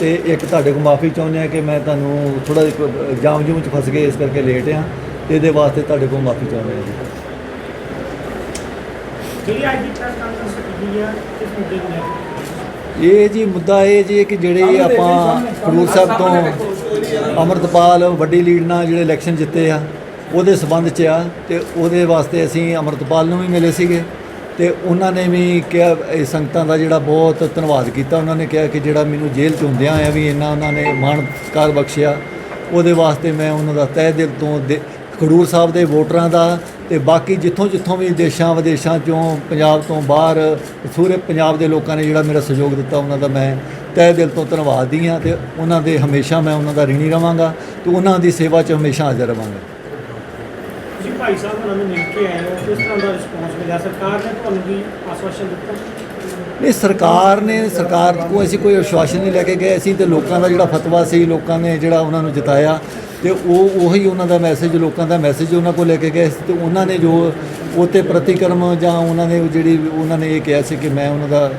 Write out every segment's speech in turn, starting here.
ਤੇ ਇੱਕ ਤੁਹਾਡੇ ਕੋਲ ਮਾਫੀ ਚਾਹੁੰਦੇ ਆ ਕਿ ਮੈਂ ਤੁਹਾਨੂੰ ਥੋੜਾ ਜਾਮ ਜੂਮ ਚ ਫਸ ਗਏ ਇਸ ਕਰਕੇ ਲੇਟ ਆ ਇਹਦੇ ਵਾਸਤੇ ਤੁਹਾਡੇ ਕੋਲ ਮਾਫੀ ਚਾਹੁੰਦੇ ਆ ਜੀ। ਜਿਹੜੀ ਅੱਜ ਦੀ ਪ੍ਰੈਸ ਕਾਨਫਰੰਸ ਕੀਤੀ ਆ ਇਸ ਮੁੱਦੇ ਨੂੰ ਲੈ ਕੇ? ਇਹ ਜੀ ਮੁੱਦਾ ਇਹ ਜੀ ਕਿ ਜਿਹੜੇ ਆਪਾਂ ਖਡੂਰ ਸਾਹਿਬ ਤੋਂ ਅਮਰਤਪਾਲ ਵੱਡੀ ਲੀਡ ਨਾਲ ਜਿਹੜੇ ਇਲੈਕਸ਼ਨ ਜਿੱਤੇ ਆ ਉਹਦੇ ਸਬੰਧ 'ਚ ਆ ਤੇ ਉਹਦੇ ਵਾਸਤੇ ਅਸੀਂ ਅਮਰਤਪਾਲ ਨੂੰ ਵੀ ਮਿਲੇ ਸੀਗੇ। ਤੇ ਉਹਨਾਂ ਨੇ ਵੀ ਕਿਹਾ, ਇਹ ਸੰਗਤਾਂ ਦਾ ਜਿਹੜਾ ਬਹੁਤ ਧੰਨਵਾਦ ਕੀਤਾ। ਉਹਨਾਂ ਨੇ ਕਿਹਾ ਕਿ ਜਿਹੜਾ ਮੈਨੂੰ ਜੇਲ੍ਹ 'ਚ ਹੁੰਦਿਆਂ ਆਇਆ ਵੀ ਇੰਨਾ ਉਹਨਾਂ ਨੇ ਮਾਣਕਾਰ ਬਖਸ਼ਿਆ। ਉਹਦੇ ਵਾਸਤੇ ਮੈਂ ਉਹਨਾਂ ਦਾ ਤਹਿ ਦਿਲ ਤੋਂ ਦੇ- ਖਡੂਰ ਸਾਹਿਬ ਦੇ ਵੋਟਰਾਂ ਦਾ ਤੇ ਬਾਕੀ ਜਿੱਥੋਂ ਜਿੱਥੋਂ ਵੀ ਦੇਸ਼ਾਂ ਵਿਦੇਸ਼ਾਂ ਚੋਂ ਪੰਜਾਬ ਤੋਂ ਬਾਹਰ ਸੂਰੇ ਪੰਜਾਬ ਦੇ ਲੋਕਾਂ ਨੇ ਜਿਹੜਾ ਮੇਰਾ ਸਹਿਯੋਗ ਦਿੱਤਾ, ਉਹਨਾਂ ਦਾ ਮੈਂ ਤਹਿ ਦਿਲ ਤੋਂ ਧੰਨਵਾਦੀ ਹਾਂ ਤੇ ਉਹਨਾਂ ਦੇ ਹਮੇਸ਼ਾ ਮੈਂ ਉਹਨਾਂ ਦਾ ਰਿਣੀ ਰਵਾਂਗਾ ਤੇ ਉਹਨਾਂ ਦੀ ਸੇਵਾ 'ਚ ਹਮੇਸ਼ਾ ਹਾਜ਼ਰ ਰਵਾਂਗਾ। ਭਾਈ ਸਾਹਿਬ ਉਹਨਾਂ ਮਿਲ ਕੇ ਆਏ ਹੋ, ਕਿਸ ਤਰ੍ਹਾਂ ਦਾ ਰਿਸਪੌਂਸ ਮਿਲਿਆ? ਸਰਕਾਰ ਨੇ ਤੁਹਾਨੂੰ ਵੀ ਆਸ਼ਵਾਸਨ ਦਿੱਤਾ? ਨਹੀਂ, ਸਰਕਾਰ ਨੇ, ਸਰਕਾਰ ਕੋਲ ਅਸੀਂ ਕੋਈ ਆਸ਼ਵਾਸਨ ਨਹੀਂ ਲੈ ਕੇ ਗਏ। ਅਸੀਂ ਤੇ ਲੋਕਾਂ ਦਾ ਜਿਹੜਾ ਫਤਵਾ ਸੀ, ਲੋਕਾਂ ਨੇ ਜਿਹੜਾ ਉਹਨਾਂ ਨੂੰ ਜਿਤਾਇਆ ਤੇ ਉਹ ਉਹੀ ਉਹਨਾਂ ਦਾ ਮੈਸੇਜ ਲੋਕਾਂ ਦਾ ਮੈਸੇਜ ਉਹਨਾਂ ਕੋਲ ਲੈ ਕੇ ਗਏ ਸੀ ਤੇ ਉਹਨਾਂ ਨੇ ਜੋ ਉਹ 'ਤੇ ਪ੍ਰਤੀਕਰਮ ਜਾਂ ਉਹਨਾਂ ਨੇ ਜਿਹੜੀ ਉਹਨਾਂ ਨੇ ਇਹ ਕਿਹਾ ਸੀ ਕਿ ਮੈਂ ਉਹਨਾਂ ਦਾ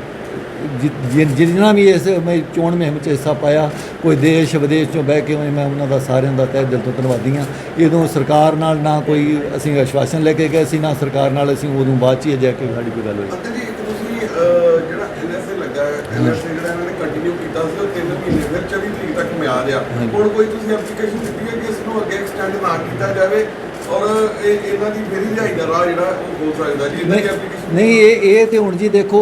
ਜਿੰਨਾ ਵੀ ਇਸ ਮੈਂ ਚੋਣ ਮੁਹਿੰਮ 'ਚ ਹਿੱਸਾ ਪਾਇਆ ਕੋਈ ਦੇਸ਼ ਵਿਦੇਸ਼ ਚੋਂ ਬਹਿ ਕੇ ਮੈਂ ਉਹਨਾਂ ਦਾ ਸਾਰਿਆਂ ਦਾ ਤਹਿ ਦਿਲ ਤੋਂ ਧੰਨਵਾਦੀ ਹਾਂ। ਇਹਦੋਂ ਸਰਕਾਰ ਨਾਲ ਨਾ ਕੋਈ ਅਸੀਂ ਆਸ਼ਵਾਸਨ ਲੈ ਕੇ ਗਏ ਸੀ ਨਾ ਸਰਕਾਰ ਨਾਲ ਅਸੀਂ ਉਦੋਂ ਬਾਅਦ 'ਚ ਹੀ ਜਾ ਕੇ ਸਾਡੀ ਕੋਈ ਗੱਲ ਹੋਈ ਜਿਹੜਾ ਐਨਐਸਏ ਲੱਗਾ ਐਨਐਸਏ ਜਿਹੜਾ ਇਹਨਾਂ ਨੇ ਕੰਟੀਨਿਊ ਕੀਤਾ ਸੀ ਉਹ 3 ਮਹੀਨੇ ਫਿਰ 24 ਤਰੀਕ ਤੱਕ ਮਿਆਦ ਆ। ਹੁਣ ਕੋਈ ਤੁਸੀਂ ਐਪਲੀਕੇਸ਼ਨ ਦਿੱਤੀ ਹੈ ਕਿ ਇਸ ਨੂੰ ਅੱਗੇ ਐਕਸਟੈਂਡ ਨਾ ਕੀਤਾ ਜਾਵੇ ਔਰ ਇਹ ਇਹਨਾਂ ਦੀ ਫੇਰੀ ਰਿਹਾਈ ਦਾ ਰਾਹ ਜਿਹੜਾ ਉਹ ਹੋ ਸਕਦਾ ਜੀ ਇਹਨਾਂ ਦੀ ਨਹੀਂ ਇਹ ਇਹ ਤੇ ਹੁਣ ਜੀ ਦੇਖੋ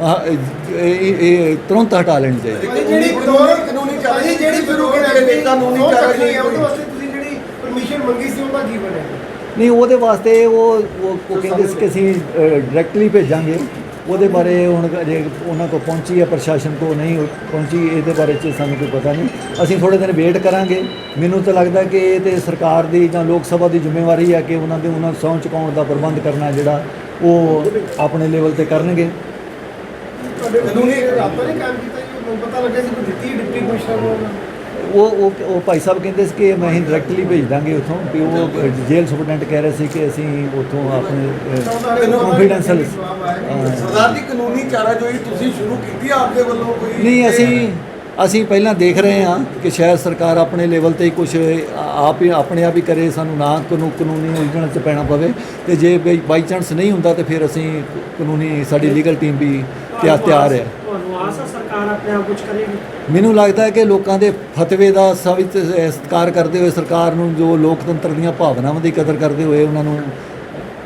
ਆਹ, ਇਹ ਇਹ- ਇਹ ਤੁਰੰਤ ਹਟਾ ਲੈਣੀ ਚਾਹੀਦੀ। ਇੱਕ ਜਿਹੜੀ ਕਾਨੂੰਨੀ ਕਾਨੂੰਨੀ ਚਾਰਾਜੀ ਜਿਹੜੀ ਸ਼ੁਰੂ ਕੀਤੀ ਗਈ ਕਾਨੂੰਨੀ ਚਾਰਾਜੀ ਉਹਦੇ ਵਾਸਤੇ ਤੁਸੀਂ ਜਿਹੜੀ ਪਰਮਿਸ਼ਨ ਮੰਗੀ ਸੀ ਉਹਦਾ ਕੀ ਬਣਿਆ? ਨਹੀਂ ਉਹਦੇ ਵਾਸਤੇ ਉਹ ਉਹ ਉਹ ਕਹਿੰਦੇ ਸੀ ਕਿ ਅਸੀਂ ਡਾਇਰੈਕਟਲੀ ਭੇਜਾਂਗੇ। ਉਹਦੇ ਬਾਰੇ ਹੁਣ ਅਜੇ ਉਹਨਾਂ ਕੋਲ ਪਹੁੰਚੀ ਹੈ ਪ੍ਰਸ਼ਾਸਨ ਕੋਲ ਨਹੀਂ ਪਹੁੰਚੀ ਇਹਦੇ ਬਾਰੇ ਚ ਸਾਨੂੰ ਕੋਈ ਪਤਾ ਨਹੀਂ। ਅਸੀਂ ਥੋੜੇ ਦਿਨ ਵੇਟ ਕਰਾਂਗੇ। ਮੈਨੂੰ ਤਾਂ ਲੱਗਦਾ ਕਿ ਇਹ ਤੇ ਸਰਕਾਰ ਦੀ ਜਾਂ ਲੋਕ ਸਭਾ ਦੀ ਜ਼ਿੰਮੇਵਾਰੀ ਹੈ ਕਿ ਉਹਨਾਂ ਦੇ ਉਹਨਾਂ ਨੂੰ ਸਹੁੰ ਚੁਕਾਉਣ ਦਾ ਪ੍ਰਬੰਧ ਕਰਨਾ ਜਿਹੜਾ ਉਹ ਆਪਣੇ ਲੈਵਲ ਤੇ ਕਰਨਗੇ। ਕਾਨੂੰਨੀ ਰਾਬਤਾ ਨਹੀਂ ਕਾਇਮ ਕੀਤਾ ਜੀ ਮੈਨੂੰ ਪਤਾ ਲੱਗਿਆ ਸੀ ਕੋਈ ਦਿੱਤੀ ਡਿਪਟੀ ਕਮਿਸ਼ਨਰ ਨੂੰ ਉਹਨਾਂ ਨੇ। ਉਹ ਉਹ ਉਹ ਭਾਈ ਸਾਹਿਬ ਕਹਿੰਦੇ ਸੀ ਕਿ ਮੈਂ ਹੀ ਡਾਇਰੈਕਟਲੀ ਭੇਜ ਦਾਂਗੇ ਉੱਥੋਂ ਵੀ ਉਹ ਜੇਲ੍ਹ ਸੁਪਰਡੈਂਟ ਕਹਿ ਰਹੇ ਸੀ ਕਿ ਅਸੀਂ ਉੱਥੋਂ ਆਪਣੇ ਕੰਫੀਡੈਂਸ਼ੀਅਲ ਸਰਦਾਰ ਜੀ ਕਾਨੂੰਨੀ ਚਾਰਾਜੋਈ ਤੁਸੀਂ ਸ਼ੁਰੂ ਕੀਤੀ ਆਪਦੇ ਵੱਲੋਂ ਕੋਈ ਨਹੀਂ ਅਸੀਂ ਅਸੀਂ ਪਹਿਲਾਂ ਦੇਖ ਰਹੇ ਹਾਂ ਕਿ ਸ਼ਾਇਦ ਸਰਕਾਰ ਆਪਣੇ ਲੈਵਲ ਤੇ ਕੁਝ ਆਪ ਹੀ ਆਪਣੇ ਆਪ ਹੀ ਕਰੇ ਸਾਨੂੰ ਨਾ ਕਾਨੂੰਨ ਕਾਨੂੰਨੀ ਉਲਝਣ ਚ ਪੈਣਾ ਪਵੇ। ਤੇ ਜੇ ਬਾਈ ਚਾਂਸ ਨਹੀਂ ਹੁੰਦਾ ਤੇ ਫਿਰ ਅਸੀਂ ਕਾਨੂੰਨੀ ਸਾਡੀ ਲੀਗਲ ਟੀਮ ਵੀ ਤਿਆਰ ਤਿਆਰ ਹੈ। ਤੁਹਾਨੂੰ ਆਸ ਹੈ ਸਰਕਾਰ ਆਪਣੇ ਆਪ ਕੁਝ ਕਰੇਗੀ? ਮੈਨੂੰ ਲੱਗਦਾ ਹੈ ਕਿ ਲੋਕਾਂ ਦੇ ਫਤਵੇ ਦਾ ਸਵਿਤ ਸਤਿਕਾਰ ਕਰਦੇ ਹੋਏ ਸਰਕਾਰ ਨੂੰ ਜੋ ਲੋਕਤੰਤਰ ਦੀਆਂ ਭਾਵਨਾਵਾਂ ਦੀ ਕਦਰ ਕਰਦੇ ਹੋਏ ਉਹਨਾਂ ਨੂੰ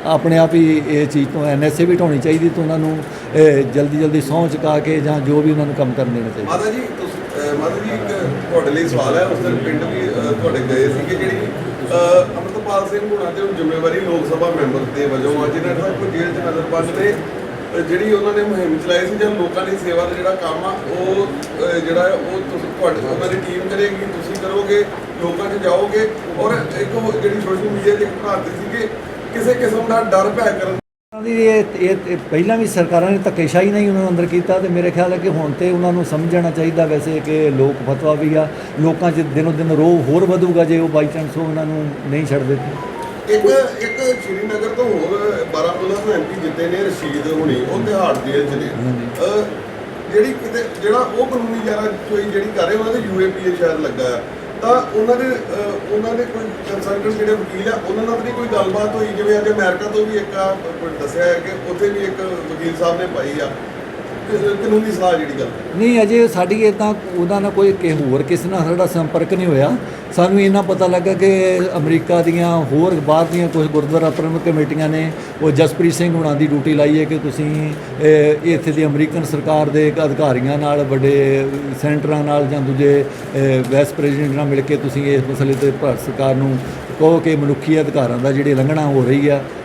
ਆਪਣੇ ਆਪ ਹੀ ਇਹ ਚੀਜ਼ ਤੋਂ ਐਨਐਸਏ ਵੀ ਢਾਉਣੀ ਚਾਹੀਦੀ ਤੇ ਉਹਨਾਂ ਨੂੰ ਜਲਦੀ ਜਲਦੀ ਸਹੁੰ ਚੁਕਾ ਕੇ ਜਾਂ ਜੋ ਵੀ ਉਹਨਾਂ ਨੂੰ ਕੰਮ ਕਰਨ ਦੇਣਾ ਚਾਹੀਦਾ। ਮਾਤਾ ਜੀ ਤੁਸੀਂ ਮਾਤਾ ਜੀ ਇੱਕ ਤੁਹਾਡੇ ਲਈ ਸਵਾਲ ਹੈ ਉਸ ਦਿਨ ਪਿੰਡ ਵੀ ਤੁਹਾਡੇ ਗਏ ਸੀਗੇ ਜਿਹੜੀ ਅਹ, ਅੰਮ੍ਰਿਤਪਾਲ ਸਿੰਘ ਹੁਣਾਂ ਤੇ ਹੁਣ ਜ਼ਿੰਮੇਵਾਰੀ ਲੋਕ ਸਭਾ ਮੈਂਬਰ ਦੇ ਵਜੋਂ ਆ ਜਿਨ੍ਹਾਂ ਨੇ ਕੋਈ ਜੇਲ੍ਹ 'ਚ ਨਜ਼ਰ ਬੰਦ ਨੇ ਜਿਹੜੀ ਉਹਨਾਂ ਨੇ ਮੁਹਿੰਮ ਚਲਾਈ ਸੀ ਜਾਂ ਲੋਕਾਂ ਦੀ ਸੇਵਾ ਦਾ ਜਿਹੜਾ ਕੰਮ ਆ ਉਹ ਜਿਹੜਾ ਉਹ ਤੁਸੀਂ ਤੁਹਾਡੇ ਉਹਨਾਂ ਦੀ ਟੀਮ ਕਰੇਗੀ ਤੁਸੀਂ ਕਰੋਗੇ ਲੋਕਾਂ 'ਚ ਜਾਓਗੇ। ਔਰ ਇੱਕ ਉਹ ਜਿਹੜੀ ਸੋਸ਼ਲ ਮੀਡੀਆ ਤੇ ਇੱਕ ਭਾਰਤੀ ਸੀਗੇ ਕਿਸੇ ਕਿਸਮ ਦਾ ਡਰ ਭੈ ਕਰਨ ਦੀ? ਇਹ ਇਹ- ਪਹਿਲਾਂ ਵੀ ਸਰਕਾਰਾਂ ਨੇ ਧੱਕੇਸ਼ਾਹੀ ਨਹੀਂ ਉਹਨਾਂ ਨੂੰ ਅੰਦਰ ਕੀਤਾ ਤੇ ਮੇਰੇ ਖਿਆਲ ਹੈ ਕਿ ਹੁਣ ਤੇ ਉਹਨਾਂ ਨੂੰ ਸਮਝਣਾ ਚਾਹੀਦਾ ਵੈਸੇ ਕਿ ਲੋਕ ਫਤਵਾ ਵੀ ਆ। ਲੋਕਾਂ 'ਚ ਦਿਨੋ ਦਿਨ ਰੋਹ ਹੋਰ ਵਧੂਗਾ ਜੇ ਉਹ ਬਾਈ ਚਾਂਸ ਉਹਨਾਂ ਨੂੰ ਨਹੀਂ ਛੱਡ ਦਿੱਤੇ ਇੱਕ ਇੱਕ ਸ਼੍ਰੀਨਗਰ ਤੋਂ ਹੋਰ ਬਾਰਾਮੂਲਾ ਤੋਂ ਐਮਪੀ ਜਿੱਤੇ ਨੇ ਰਸ਼ੀਦ ਹੁਣੀ ਉਹ ਤਿਹਾੜ ਨੇ। ਅਹ ਜਿਹੜੀ ਕਿਤੇ ਜਿਹੜਾ ਉਹ ਕਾਨੂੰਨੀ ਜਾਰਾ ਕੋਈ ਜਿਹੜੀ ਕਰ ਰਹੇ ਉਹਨਾਂ ਦੇ ਯੂਏਪੀਏ ਸ਼ਾਇਦ ਲੱਗਾ। ਤਾਂ ਉਹਨਾਂ ਦੇ ਉਹਨਾਂ ਦੇ ਕੋਈ ਕੰਸਲਟੈਂਟ ਜਿਹੜੇ ਵਕੀਲ ਆ, ਉਹਨਾਂ ਨਾਲ ਵੀ ਕੋਈ ਗੱਲਬਾਤ ਹੋਈ, ਜਿਵੇਂ ਅੱਜ ਅਮਰੀਕਾ ਤੋਂ ਵੀ ਇੱਕ ਆ ਦੱਸਿਆ ਹੈ ਕਿ ਉੱਥੇ ਵੀ ਇੱਕ ਵਕੀਲ ਸਾਹਿਬ ਨੇ ਪਾਈ ਆ। ਕਾਨੂੰਨੀ ਸਲਾਹ ਜਿਹੜੀ ਗੱਲ ਨਹੀਂ, ਅਜੇ ਸਾਡੀ ਇਦਾਂ ਉਹਨਾਂ ਨਾਲ ਕੋਈ ਕਿ ਹੋਰ ਕਿਸੇ ਨਾਲ ਸਾਡਾ ਸੰਪਰਕ ਨਹੀਂ ਹੋਇਆ। ਸਾਨੂੰ ਇਹਨਾਂ ਪਤਾ ਲੱਗਾ ਕਿ ਅਮਰੀਕਾ ਦੀਆਂ ਹੋਰ ਬਾਹਰ ਦੀਆਂ ਕੁਝ ਗੁਰਦੁਆਰਾ ਪ੍ਰਬੰਧਕ ਕਮੇਟੀਆਂ ਨੇ, ਉਹ ਜਸਪ੍ਰੀਤ ਸਿੰਘ ਹੁਣਾਂ ਦੀ ਡਿਊਟੀ ਲਾਈ ਹੈ ਕਿ ਤੁਸੀਂ ਇੱਥੇ ਦੀ ਅਮਰੀਕਨ ਸਰਕਾਰ ਦੇ ਅਧਿਕਾਰੀਆਂ ਨਾਲ, ਵੱਡੇ ਸੈਂਟਰਾਂ ਨਾਲ ਜਾਂ ਦੂਜੇ ਵਾਈਸ ਪ੍ਰੈਜ਼ੀਡੈਂਟ ਨਾਲ ਮਿਲ ਕੇ ਤੁਸੀਂ ਇਸ ਮਸਲੇ ਤੇ ਭਾਰਤ ਸਰਕਾਰ ਨੂੰ ਕਹੋ ਕਿ ਮਨੁੱਖੀ ਅਧਿਕਾਰਾਂ ਦਾ ਜਿਹੜੀ ਉਲੰਘਣਾ ਹੋ ਰਹੀ ਆ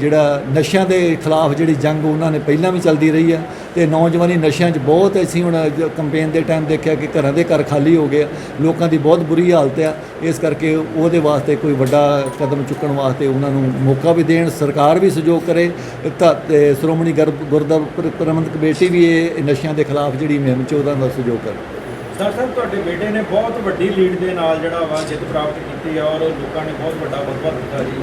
ਜਿਹੜਾ ਨਸ਼ਿਆਂ ਦੇ ਖਿਲਾਫ ਜਿਹੜੀ ਜੰਗ ਉਹਨਾਂ ਨੇ ਪਹਿਲਾਂ ਵੀ ਚੱਲਦੀ ਰਹੀ ਆ, ਤੇ ਨੌਜਵਾਨੀ ਨਸ਼ਿਆਂ 'ਚ ਬਹੁਤ ਅਸੀਂ ਹੁਣ ਕੰਪੇਨ ਦੇ ਟਾਈਮ ਦੇਖਿਆ ਕਿ ਘਰਾਂ ਦੇ ਘਰ ਖਾਲੀ ਹੋ ਗਏ ਆ। ਲੋਕਾਂ ਦੀ ਬਹੁਤ ਬੁਰੀ ਹਾਲਤ ਆ। ਇਸ ਕਰਕੇ ਉਹਦੇ ਵਾਸਤੇ ਕੋਈ ਵੱਡਾ ਕਦਮ ਚੁੱਕਣ ਵਾਸਤੇ ਉਹਨਾਂ ਨੂੰ ਮੌਕਾ ਵੀ ਦੇਣ, ਸਰਕਾਰ ਵੀ ਸਹਿਯੋਗ ਕਰੇ। ਤਾਂ, ਤੇ ਸ਼੍ਰੋਮਣੀ ਗੁਰ- ਗੁਰਦੁਆਰਾ ਪ੍ਰਬੰਧਕ ਕਮੇਟੀ ਵੀ ਇਹ ਨਸ਼ਿਆਂ ਦੇ ਖਿਲਾਫ ਜਿਹੜੀ ਮੁਹਿੰਮ 'ਚ ਉਹਦਾ ਦਾ ਸਹਿਯੋਗ ਕਰੇ। ਸਰ ਸਾਹਿਬ ਤੁਹਾਡੇ ਬੇਟੇ ਨੇ ਬਹੁਤ ਵੱਡੀ ਲੀਡ ਦੇ ਨਾਲ ਜਿਹੜਾ ਵਾ ਜਿੱਤ ਪ੍ਰਾਪਤ ਕੀਤੀ ਆ ਔਰ ਲੋਕਾਂ ਨੇ ਬਹੁਤ ਵੱਡਾ ਬਦਲਾ ਦਿੱਤਾ ਜੀ।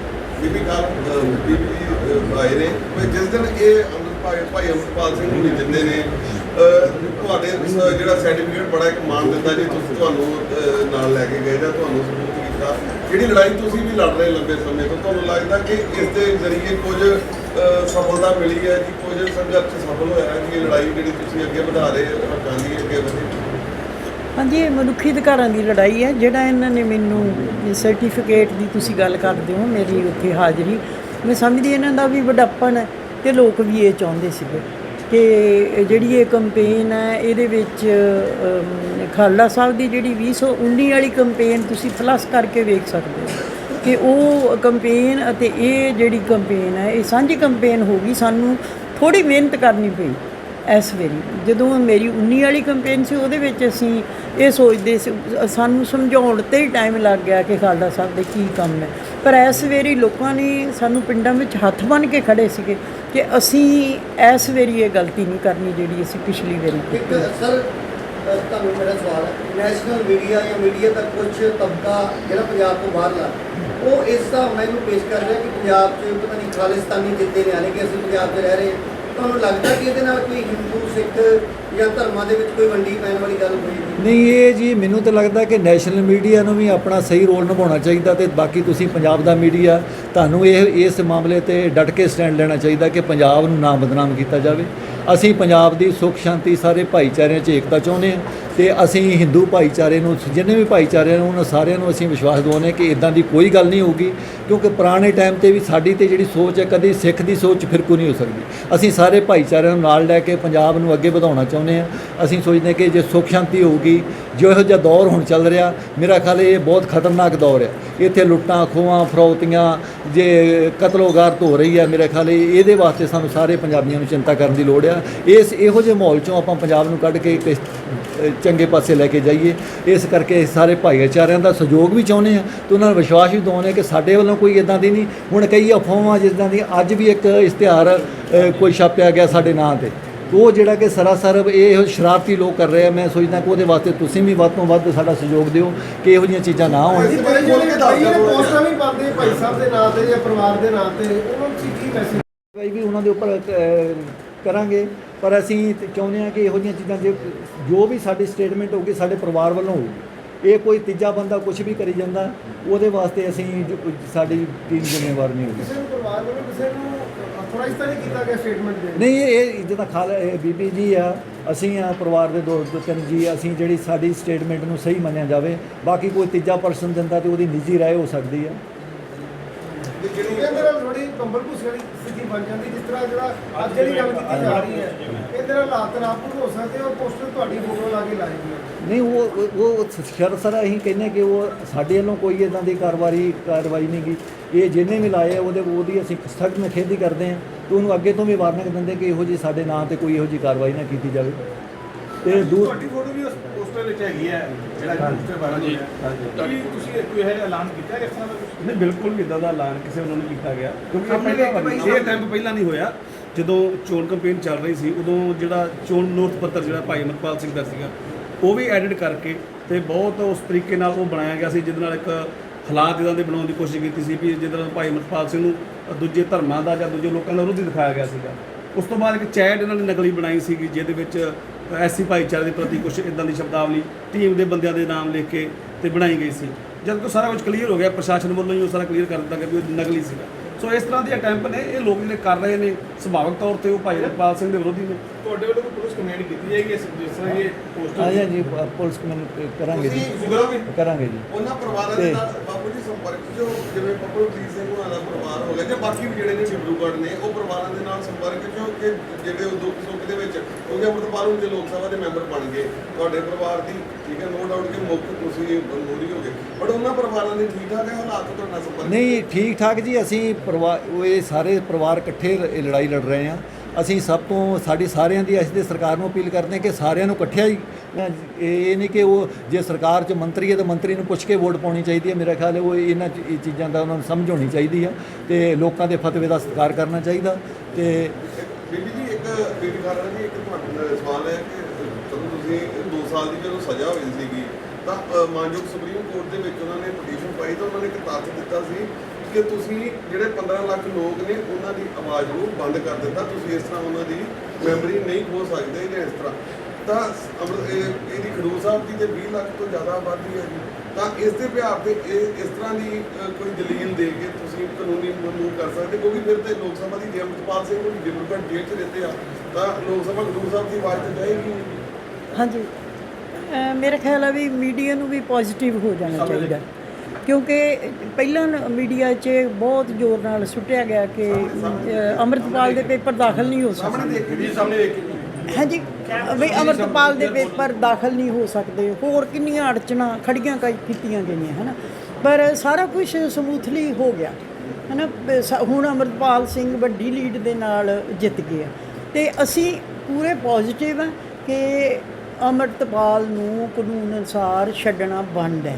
ਬੀਬੀ ਕਾਲ ਬੀਬੀ ਅਹ, ਆਏ ਨੇ। ਵੀ ਜਿਸ ਦਿਨ ਇਹ ਅੰਮ੍ਰਿਤ ਭਾਈ ਭਾਈ ਅੰਮ੍ਰਿਤਪਾਲ ਸਿੰਘ ਹੁਣੀ ਜਿੰਦੇ ਨੇ ਤੁਹਾਡੇ ਜਿਹੜਾ ਸਰਟੀਫਿਕੇਟ ਬੜਾ ਇੱਕ ਮਾਣ ਦਿੱਤਾ ਜੀ ਤੁਸੀਂ ਤੁਹਾਨੂੰ ਨਾਲ ਲੈ ਕੇ ਗਏ ਜਾਂ ਤੁਹਾਨੂੰ ਸਪੋਰਟ ਕੀਤਾ। ਜਿਹੜੀ ਲੜਾਈ ਤੁਸੀਂ ਵੀ ਲੜ ਰਹੇ ਲੰਬੇ ਸਮੇਂ ਤੋਂ ਤੁਹਾਨੂੰ ਲੱਗਦਾ ਕਿ ਇਸ ਦੇ ਜ਼ਰੀਏ ਕੁਝ ਸਫਲਤਾ ਮਿਲੀ ਹੈ ਜੀ? ਕੁਝ ਸੰਘਰਸ਼ ਸਫਲ ਹੋਇਆ ਹੈ ਕਿ ਇਹ ਲੜਾਈ ਜਿਹੜੀ ਤੁਸੀਂ ਅੱਗੇ ਵਧਾ ਰਹੇ ਹੱਕਾਂ ਦੀ ਅੱਗੇ ਵਧੇ? ਹਾਂਜੀ ਇਹ ਮਨੁੱਖੀ ਅਧਿਕਾਰਾਂ ਦੀ ਲੜਾਈ ਹੈ। ਜਿਹੜਾ ਇਹਨਾਂ ਨੇ ਮੈਨੂੰ ਸਰਟੀਫਿਕੇਟ ਦੀ ਤੁਸੀਂ ਗੱਲ ਕਰਦੇ ਹੋ ਮੇਰੀ ਉੱਥੇ ਹਾਜ਼ਰੀ ਮੈਂ ਸਮਝਦੀ ਇਹਨਾਂ ਦਾ ਵੀ ਵੱਡਾਪਣ ਹੈ ਤੇ ਲੋਕ ਵੀ ਇਹ ਚਾਹੁੰਦੇ ਸੀਗੇ ਕਿ ਜਿਹੜੀ ਇਹ ਕੰਪੇਨ ਹੈ ਇਹਦੇ ਵਿੱਚ ਅਮ, ਖਾਲੜਾ ਸਾਹਿਬ ਦੀ ਜਿਹੜੀ 2019 ਵਾਲੀ ਕੰਪੇਨ ਤੁਸੀਂ ਪਲੱਸ ਕਰਕੇ ਵੇਖ ਸਕਦੇ ਹੋ ਕਿ ਉਹ ਕੰਪੇਨ ਅਤੇ ਇਹ ਜਿਹੜੀ ਕੰਪੇਨ ਹੈ ਇਹ ਸਾਂਝੀ ਕੰਪੇਨ ਹੋ ਗਈ। ਸਾਨੂੰ ਥੋੜੀ ਮਿਹਨਤ ਕਰਨੀ ਪਈ। ਇਸ ਵੇਰੀ ਜਦੋਂ ਮੇਰੀ 19 ਵਾਲੀ ਕੰਪੇਨ ਸੀ ਉਹਦੇ ਵਿੱਚ ਅਸੀਂ ਇਹ ਸੋਚਦੇ ਸੀ ਸਾਨੂੰ ਸਮਝਾਉਣ ਤੇ ਹੀ ਟਾਈਮ ਲੱਗ ਗਿਆ ਕਿ ਖਾਲੜਾ ਸਾਹਿਬ ਦੇ ਕੀ ਕੰਮ ਹੈ ਪਰ ਇਸ ਵੇਰੀ ਲੋਕਾਂ ਨੇ ਸਾਨੂੰ ਪਿੰਡਾਂ ਵਿੱਚ ਹੱਥ ਬੰਨ੍ਹ ਕੇ ਖੜੇ ਸੀਗੇ ਕਿ ਅਸੀਂ ਇਸ ਵੇਰੀ ਇਹ ਗਲਤੀ ਨਹੀਂ ਕਰਨੀ ਜਿਹੜੀ ਅਸੀਂ ਪਿਛਲੀ ਵਾਰੀ ਕੀਤੀ ਸਰ ਤੁਹਾਨੂੰ ਮੇਰਾ ਸਵਾਲ ਹੈ ਨੈਸ਼ਨਲ ਮੀਡੀਆ ਜਾਂ ਮੀਡੀਆ ਦਾ ਕੁਝ ਤਬਕਾ ਜਿਹੜਾ ਪੰਜਾਬ ਤੋਂ ਬਾਹਰਲਾ ਉਹ ਇਸ ਨਾਲ ਇਹਨੂੰ ਪੇਸ਼ ਕਰ ਰਿਹਾ ਕਿ ਪੰਜਾਬ 'ਚ ਪਤਾ ਨਹੀਂ ਖਾਲਿਸਤਾਨੀ ਜਿੱਦੇ ਨੇ ਆਨੇ ਕਿ ਅਸੀਂ ਪੰਜਾਬ 'ਚ ਰਹਿ ਰਹੇ ਹਾਂ। ਤੁਹਾਨੂੰ ਲੱਗਦਾ ਕਿ ਇਹਦੇ ਨਾਲ ਕੋਈ ਹਿੰਦੂ, ਸਿੱਖ ਜਾਂ ਧਰਮਾਂ ਦੇ ਵਿੱਚ ਕੋਈ ਵੰਡੀ ਪੈਣ ਵਾਲੀ ਗੱਲ ਹੋਈ ਨਹੀਂ, ਇਹ ਜੀ ਮੈਨੂੰ ਤਾਂ ਲੱਗਦਾ ਕਿ ਨੈਸ਼ਨਲ ਮੀਡੀਆ ਨੂੰ ਵੀ ਆਪਣਾ ਸਹੀ ਰੋਲ ਨਿਭਾਉਣਾ ਚਾਹੀਦਾ ਤੇ ਬਾਕੀ ਤੁਸੀਂ ਪੰਜਾਬ ਦਾ ਮੀਡੀਆ ਤੁਹਾਨੂੰ ਇਹ, ਇਸ ਮਾਮਲੇ ਤੇ ਡਟ ਕੇ ਸਟੈਂਡ ਲੈਣਾ ਚਾਹੀਦਾ ਕਿ ਪੰਜਾਬ ਨੂੰ ਨਾ ਬਦਨਾਮ ਕੀਤਾ ਜਾਵੇ। ਅਸੀਂ ਪੰਜਾਬ ਦੀ ਸੁੱਖ ਸ਼ਾਂਤੀ ਸਾਰੇ ਭਾਈਚਾਰਿਆਂ 'ਚ ਏਕਤਾ ਚਾਹੁੰਦੇ ਹਾਂ। ਤੇ ਅਸੀਂ ਹਿੰਦੂ ਭਾਈਚਾਰੇ ਨੂੰ, ਜਿੰਨੇ ਵੀ ਭਾਈਚਾਰੇ ਨੂੰ, ਉਹਨਾਂ ਸਾਰਿਆਂ ਨੂੰ ਅਸੀਂ ਵਿਸ਼ਵਾਸ ਦਿਵਾਉਂਦੇ ਕਿ ਇਦਾਂ ਦੀ ਕੋਈ ਗੱਲ ਨਹੀਂ ਹੋਊਗੀ, ਕਿਉਂਕਿ ਪੁਰਾਣੇ ਟਾਈਮ ਤੇ ਵੀ ਸਾਡੀ ਤੇ ਜਿਹੜੀ ਸੋਚ ਹੈ, ਕਦੀ ਸਿੱਖ ਦੀ ਸੋਚ ਫਿਰਕੂ ਨਹੀਂ ਹੋ ਸਕਦੀ। ਅਸੀਂ ਸਾਰੇ ਭਾਈਚਾਰਿਆਂ ਨੂੰ ਨਾਲ ਲੈ ਕੇ ਪੰਜਾਬ ਨੂੰ ਅੱਗੇ ਵਧਾਉਣਾ ਚਾਹੁੰਦੇ ਹਾਂ। ਅਸੀਂ ਸੋਚਦੇ ਹਾਂ ਕਿ ਜੇ ਸੁੱਖ ਸ਼ਾਂਤੀ ਹੋਊਗੀ, ਜੋ ਇਹੋ ਜਿਹਾ ਦੌਰ ਹੁਣ ਚੱਲ ਰਿਹਾ, ਮੇਰਾ ਖਿਆਲ ਇਹ ਬਹੁਤ ਖਤਰਨਾਕ ਦੌਰ ਹੈ। ਇੱਥੇ ਲੁੱਟਾਂ, ਖੋਹਾਂ, ਫਰੌਤੀਆਂ, ਜੇ ਕਤਲੋਗਾਰਤ ਹੋ ਰਹੀ ਹੈ, ਮੇਰੇ ਖਿਆਲ ਇਹਦੇ ਵਾਸਤੇ ਸਾਨੂੰ ਸਾਰੇ ਪੰਜਾਬੀਆਂ ਨੂੰ ਚਿੰਤਾ ਕਰਨ ਦੀ ਲੋੜ ਆ। ਇਸ ਇਹੋ ਜਿਹੇ ਮਾਹੌਲ ਚੋਂ ਆਪਾਂ ਪੰਜਾਬ ਨੂੰ ਕੱਢ ਕੇ ਚੰਗੇ ਪਾਸੇ ਲੈ ਕੇ ਜਾਈਏ। ਇਸ ਕਰਕੇ ਸਾਰੇ ਭਾਈਚਾਰਿਆਂ ਦਾ ਸਹਿਯੋਗ ਵੀ ਚਾਹੁੰਦੇ ਆ ਤੇ ਉਹਨਾਂ ਨੂੰ ਵਿਸ਼ਵਾਸ ਵੀ ਦਿਵਾਉਂਦੇ ਕਿ ਸਾਡੇ ਵੱਲੋਂ ਕੋਈ ਇਦਾਂ ਦੀ ਨਹੀਂ। ਹੁਣ ਕਈ ਅਫਵਾਹਾਂ ਜਿੱਦਾਂ ਦੀ ਅੱਜ ਵੀ ਇੱਕ ਇਸ਼ਤਿਹਾਰ ਕੋਈ ਛਾਪਿਆ ਗਿਆ ਸਾਡੇ ਨਾਂ ਤੇ। ਉਹ ਜਿਹੜਾ ਕਿ ਸਰਾਸਰ ਇਹ ਸ਼ਰਾਰਤੀ ਲੋਕ ਕਰ ਰਹੇ ਆ। ਮੈਂ ਸੋਚਦਾ ਕਿ ਉਹਦੇ ਵਾਸਤੇ ਤੁਸੀਂ ਵੀ ਵੱਧ ਤੋਂ ਵੱਧ ਸਾਡਾ ਸਹਿਯੋਗ ਦਿਓ ਕਿ ਇਹੋ ਜਿਹੀਆਂ ਚੀਜ਼ਾਂ ਨਾ ਹੋਣ। ਪੋਸਟਾਂ ਵੀ ਪਾਉਂਦੇ ਭਾਈ ਸਾਹਿਬ ਦੇ ਨਾਂ ਤੇ ਜਾਂ ਪਰਿਵਾਰ ਦੇ ਨਾਂ ਤੇ। ਉਹਨਾਂ ਨੂੰ ਕੀ ਮੈਸੇਜ ਵੀ ਉਹਨਾਂ ਦੇ ਉੱਪਰ ਕਰਾਂਗੇ ਪਰ ਅਸੀਂ ਚਾਹੁੰਦੇ ਹਾਂ ਕਿ ਇਹੋ ਜਿਹੀਆਂ ਚੀਜ਼ਾਂ ਜੇ ਜੋ ਵੀ ਸਾਡੀ ਸਟੇਟਮੈਂਟ ਹੋਊਗੀ ਸਾਡੇ ਪਰਿਵਾਰ ਵੱਲੋਂ ਹੋਊਗੀ। ਇਹ ਕੋਈ ਤੀਜਾ ਬੰਦਾ ਕੁਝ ਵੀ ਕਰੀ ਜਾਂਦਾ ਉਹਦੇ ਵਾਸਤੇ ਅਸੀਂ ਸਾਡੀ ਟੀਮ ਜ਼ਿੰਮੇਵਾਰ ਨਹੀਂ ਹੋਊਗੀ। ਕਿਸੇ ਨੂੰ ਪਰਿਵਾਰ ਵੱਲੋਂ ਕਿਸੇ ਨੂੰ ਅਥੋਰਾਈਜ਼ ਤਾਂ ਨਹੀਂ ਕੀਤਾ ਗਿਆ ਸਟੇਟਮੈਂਟ? ਨਹੀਂ ਇਹ ਖਾਲ ਇਹ ਬੀਬੀ ਜੀ ਆ ਅਸੀਂ ਆ ਪਰਿਵਾਰ ਦੇ ਦੋ ਦੋ ਤਿੰਨ ਜੀ ਅਸੀਂ ਜਿਹੜੀ ਸਾਡੀ ਸਟੇਟਮੈਂਟ ਨੂੰ ਸਹੀ ਮੰਨਿਆ ਜਾਵੇ ਬਾਕੀ ਕੋਈ ਤੀਜਾ ਪਰਸਨ ਦਿੰਦਾ ਤੇ ਉਹਦੀ ਨਿੱਜੀ ਰਾਏ ਹੋ ਸਕਦੀ ਆ। ਇਹਦੇ ਨਾਲ ਥੋੜੀ ਕੰਬਲ ਭੂਸੀ ਵਾਲੀ ਬਣ ਜਾਂਦੀ, ਜਿਸ ਤਰ੍ਹਾਂ ਜਿਹੜਾ ਅੱਜ ਜਿਹੜੀ ਗੱਲ ਕੀਤੀ ਜਾ ਰਹੀ ਹੈ, ਇਹਦੇ ਨਾਲ ਹਾਲਾਤ ਨਾਪੂਰ ਹੋ ਸਕਦੇ ਉਹ ਪੋਸਟਰ ਤੁਹਾਡੀ ਫੋਟੋ ਲਾ ਕੇ ਲਾਏਗੀ ਨਹੀਂ, ਉਹ, ਉਹ- ਉਹ ਸ਼ਰ, ਅਸੀਂ ਕਹਿੰਦੇ ਕਿ ਉਹ ਸਾਡੇ ਵੱਲੋਂ ਕੋਈ ਇਦਾਂ ਦੀ ਕਾਰਵਾਈ ਕਾਰਵਾਈ ਨਹੀਂ ਗੀ ਇਹ ਜਿਹਨੇ ਵੀ ਲਾਏ ਉਹਦੇ, ਉਹਦੀ ਅਸੀਂ ਸਖਤ ਨਿਖੇਧੀ ਕਰਦੇ ਹਾਂ ਤੇ ਉਹਨੂੰ ਅੱਗੇ ਤੋਂ ਵੀ ਵਾਰਨਿੰਗ ਦਿੰਦੇ ਕਿ ਇਹੋ ਜੀ ਸਾਡੇ ਨਾਂ ਤੇ ਕੋਈ ਇਹੋ ਜੀ ਕਾਰਵਾਈ ਨਾ ਕੀਤੀ ਜਾਵੇ। ਤੇ ਦੂਰ ਤੁਹਾਡੀ ਫੋਟੋ ਵੀ ਉਸ ਪੋਸਟਰ ਵਿੱਚ ਹੈਗੀ ਹੈ ਜਿਹੜਾ ਪੋਸਟਰ ਹੋਇਆ ਕੀ ਤੁਸੀਂ ਇਹ ਕੋਈ ਇਹ ਐਲਾਨ ਕੀਤਾ ਹੈ ਇਸ ਤਰ੍ਹਾਂ ਦਾ ਕੁਛ? ਨਹੀਂ ਬਿਲਕੁਲ ਇਦਾਂ ਦਾ ਐਲਾਨ ਕਿਸੇ ਵੱਲੋਂ ਨਹੀਂ ਕੀਤਾ ਗਿਆ। ਕਿਉਂਕਿ ਇਹ ਪਹਿਲਾਂ ਇਹ ਟਾਈਮ ਪਹਿਲਾਂ ਨਹੀਂ ਹੋਇਆ। ਜਦੋਂ ਚੋਣ ਕੈਂਪੇਨ ਚੱਲ ਰਹੀ ਸੀ ਉਦੋਂ ਜਿਹੜਾ ਚੋਣ ਨੋਟ ਪੱਤਰ ਜਿਹੜਾ ਭਾਈ ਅਮਰਪਾਲ ਸਿੰਘ ਦਾ ਸੀਗਾ ਉਹ ਵੀ ਐਡਿਟ ਕਰਕੇ ਤੇ ਬਹੁਤ ਉਸ ਤਰੀਕੇ ਨਾਲ ਉਹ ਬਣਾਇਆ ਗਿਆ ਸੀ ਜਿਹਦੇ ਨਾਲ ਇੱਕ ਹਾਲਾਤ ਇਦਾਂ ਦੇ ਬਣਾਉਣ ਦੀ ਕੋਸ਼ਿਸ਼ ਕੀਤੀ ਸੀ ਵੀ ਜਿਹਦੇ ਨਾਲ ਭਾਈ ਅਮਰਪਾਲ ਸਿੰਘ ਨੂੰ ਦੂਜੇ ਧਰਮਾਂ ਦਾ ਜਾਂ ਦੂਜੇ ਲੋਕਾਂ ਦਾ ਵਿਰੋਧੀ ਦਿਖਾਇਆ ਗਿਆ ਸੀਗਾ। ਉਸ ਤੋਂ ਬਾਅਦ ਇੱਕ ਚੈਟ ਇਹਨਾਂ ਨੇ ਨਕਲੀ ਬਣਾਈ ਸੀਗੀ ਜਿਹਦੇ ਵਿੱਚ ਐਸੀ ਭਾਈਚਾਰੇ ਦੇ ਪ੍ਰਤੀ ਕੁਝ ਇਦਾਂ ਦੀ ਸ਼ਬਦਾਵਲੀ ਟੀਮ ਦੇ ਬੰਦਿਆਂ ਦੇ ਨਾਮ ਲਿਖ ਕੇ ਤੇ ਬਣਾਈ ਗਈ ਸੀ। ਜਦ ਤੋਂ ਸਾਰਾ ਕੁਝ ਕਲੀਅਰ ਹੋ ਗਿਆ ਪ੍ਰਸ਼ਾਸਨ ਵੱਲੋਂ ਹੀ ਉਹ ਸਾਰਾ ਕਲੀਅਰ ਕਰ ਦਿੱਤਾ ਗਿਆ ਵੀ ਉਹ ਨਕਲੀ ਸੀਗਾ। ਸੋ ਇਸ ਤਰ੍ਹਾਂ ਦੇ ਅਟੈਂਪ ਨੇ ਇਹ ਲੋਕ ਜਿਹੜੇ ਕਰ ਰਹੇ ਨੇ ਸੁਭਾਵਿਕ ਤੌਰ ਤੇ ਉਹ ਭਾਈ ਅਮਰਪਾਲ ਸਿੰਘ ਦੇ ਵਿਰੋਧੀ ਨੇ। ਤੁਹਾਡੇ ਵੱਲੋਂ ਕੋਈ ਪੁਲਿਸ ਕੰਪਲੇਂਟ ਕੀਤੀ ਜਾਏਗੀ ਇਸ ਜਿਸ ਤਰ੍ਹਾਂ ਇਹ ਪੋਸਟਰ ਹਾਂਜੀ ਹਾਂਜੀ ਪੁਲਿਸ ਕਮਿਸ਼ਨ ਕਰਾਂਗੇ ਜੀ। ਕਰੋਗੇ ਜੀ। ਉਹਨਾਂ ਪਰਿਵਾਰਾਂ ਦੇ ਨਾਲ ਜੀ ਸੰਪਰਕ ਜੋ ਜਿਵੇਂ ਪੱਪੂ ਸਿੰਘ ਉਹਨਾਂ ਦਾ ਪਰਿਵਾਰ ਹੋ ਗਿਆ, ਜਾਂ ਬਾਕੀ ਵੀ ਜਿਹੜੇ ਨੇ ਡਿਬਰੂਗੜ੍ਹ ਨੇ, ਉਹ ਪਰਿਵਾਰਾਂ ਦੇ ਨਾਲ ਸੰਪਰਕ ਚੋਂ ਕਿ ਜਿਹੜੇ ਉਹ ਦੁੱਖ ਸੁੱਖ ਦੇ ਵਿੱਚ ਕਿਉਂਕਿ ਅੰਮ੍ਰਿਤਪਾਲ ਹੁਣ ਦੇ ਲੋਕ ਸਭਾ ਦੇ ਮੈਂਬਰ ਬਣ ਗਏ ਤੁਹਾਡੇ ਪਰਿਵਾਰ ਦੀ, ਠੀਕ ਹੈ ਨੋ ਡਾਊਟ ਕਿ ਮੁੱਖ ਤੁਸੀਂ ਮੋਰੀ ਹੋ ਗਏ ਬਟ ਉਹਨਾਂ ਪਰਿਵਾਰਾਂ ਦੇ ਠੀਕ ਠਾਕ ਹੈ, ਹਾਲਾਤ ਤੁਹਾਡੇ ਨਾਲ ਸੰਪਰਕ ਨਹੀਂ ਠੀਕ ਠਾਕ ਜੀ, ਅਸੀਂ ਪਰਿਵਾਰ ਉਹ ਇਹ ਸਾਰੇ ਪਰਿਵਾਰ ਇਕੱਠੇ ਇਹ ਲੜਾਈ ਲੜ ਰਹੇ ਆ ਅਸੀਂ ਸਭ ਤੋਂ ਸਾਡੀ ਸਾਰਿਆਂ ਦੀ ਅਸੀਂ ਤੇ ਸਰਕਾਰ ਨੂੰ ਅਪੀਲ ਕਰਦੇ ਹਾਂ ਕਿ ਸਾਰਿਆਂ ਨੂੰ ਇਕੱਠਿਆਂ ਹੀ ਇਹ ਨਹੀਂ ਕਿ ਉਹ ਜੇ ਸਰਕਾਰ 'ਚ ਮੰਤਰੀ ਹੈ ਤਾਂ ਮੰਤਰੀ ਨੂੰ ਪੁੱਛ ਕੇ ਵੋਟ ਪਾਉਣੀ ਚਾਹੀਦੀ ਹੈ। ਮੇਰਾ ਖਿਆਲ ਹੈ ਉਹ ਇਹਨਾਂ ਚ- ਚੀਜ਼ਾਂ ਦਾ ਉਹਨਾਂ ਨੂੰ ਸਮਝ ਹੋਣੀ ਚਾਹੀਦੀ ਹੈ ਤੇ ਲੋਕਾਂ ਦੇ ਫਤਵੇ ਦਾ ਸਤਿਕਾਰ ਕਰਨਾ ਚਾਹੀਦਾ ਤੇ ਬੀਬੀ ਜੀ, ਇੱਕ ਬੀਬੀ ਖਾਲੜਾ ਜੀ ਇੱਕ ਤੁਹਾਡੇ ਸਵਾਲ ਹੈ ਕਿ ਜਦੋਂ ਤੁਸੀਂ 2 ਸਾਲ ਦੀ ਜਦੋਂ ਸਜ਼ਾ ਹੋਈ ਸੀਗੀ, ਤਾਂ ਮਾਨਯੋਗ ਸੁਪਰੀਮ ਕੋਰਟ ਦੇ ਵਿੱਚ ਉਹਨਾਂ ਨੇ ਪਟੀਸ਼ਨ ਪਾਈ ਤਾਂ ਉਹਨਾਂ ਨੇ ਇੱਕ ਤੱਥ ਦਿੱਤਾ ਸੀ ਕਿ ਤੁਸੀਂ ਜਿਹੜੇ 15 ਲੱਖ ਲੋਕ ਨੇ ਉਹਨਾਂ ਦੀ ਆਵਾਜ਼ ਨੂੰ ਬੰਦ ਕਰ ਦਿੱਤਾ। ਤੁਸੀਂ ਇਸ ਤਰ੍ਹਾਂ ਉਹਨਾਂ ਦੀ ਮੈਮਰੀ ਨਹੀਂ ਖੋ ਸਕਦੇ ਜਾਂ ਇਸ ਤਰ੍ਹਾਂ। ਤਾਂ ਅਮਰ- ਇਹ- ਇਹਦੀ ਖਡੂਰ ਸਾਹਿਬ ਦੀ ਤੇ 20 ਲੱਖ ਤੋਂ ਜ਼ਿਆਦਾ ਆਬਾਦੀ ਹੈ ਜੀ। ਤਾਂ ਇਸ ਦੇ ਬਿਹਾਰ ਤੇ ਇਹ ਇਸ ਤਰ੍ਹਾਂ ਦੀ ਕੋਈ ਦਲੀਲ ਦੇ ਕੇ ਤੁਸੀਂ ਕਾਨੂੰਨੀ ਮਨਜ਼ੂਰ ਕਰ ਸਕਦੇ ਕਿਉਂਕਿ ਫਿਰ ਤੇ ਲੋਕ ਸਭਾ ਦੀ ਜੇ ਅਮਰਪਾਲ ਸਿੰਘ ਨੂੰ ਡਿਬਰੂਗੜ੍ਹ ਜੇਲ੍ਹ 'ਚ ਰਹਿੰਦੇ ਆ। ਤਾਂ ਲੋਕ ਸਭਾ ਖਡੂਰ ਸਾਹਿਬ ਦੀ ਆਵਾਜ਼ ਤੇ ਜਾਏਗੀ ਨਹੀਂ ਹਾਂਜੀ। ਮੇਰਾ ਖਿਆਲ ਹੈ ਵੀ ਮੀਡੀਆ ਨੂੰ ਵੀ ਪੋਜ਼ਿਟਿਵ ਹੋ ਜਾਣਾ ਚਾਹੀਦਾ। ਕਿਉਂਕਿ ਪਹਿਲਾਂ ਮੀਡੀਆ 'ਚ ਬਹੁਤ ਜ਼ੋਰ ਨਾਲ ਸੁੱਟਿਆ ਗਿਆ ਕਿ ਅੰਮ੍ਰਿਤਪਾਲ ਦੇ ਪੇਪਰ ਦਾਖਲ ਨਹੀਂ ਹੋ ਸਕਦੇ। ਹਾਂਜੀ ਵੀ ਅੰਮ੍ਰਿਤਪਾਲ ਦੇ ਪੇਪਰ ਦਾਖਲ ਨਹੀਂ ਹੋ ਸਕਦੇ। ਹੋਰ ਕਿੰਨੀਆਂ ਅੜਚਣਾ ਖੜੀਆਂ ਕੀਤੀਆਂ ਗਈਆਂ ਹਨਾ? ਪਰ ਸਾਰਾ ਕੁਝ ਸਮੂਥਲੀ ਹੋ ਗਿਆ ਹਨਾ? ਬ- ਸ- ਹੁਣ ਅੰਮ੍ਰਿਤਪਾਲ ਸਿੰਘ ਵੱਡੀ ਲੀਡ ਦੇ ਨਾਲ ਜਿੱਤ ਗਿਆ ਤੇ ਅਸੀਂ ਪੂਰੇ ਪੋਜ਼ਿਟਿਵ ਆ ਕਿ ਅੰਮ੍ਰਿਤਪਾਲ ਨੂੰ ਕਾਨੂੰਨ ਅਨੁਸਾਰ ਛੱਡਣਾ ਬੰਦ ਹੈ।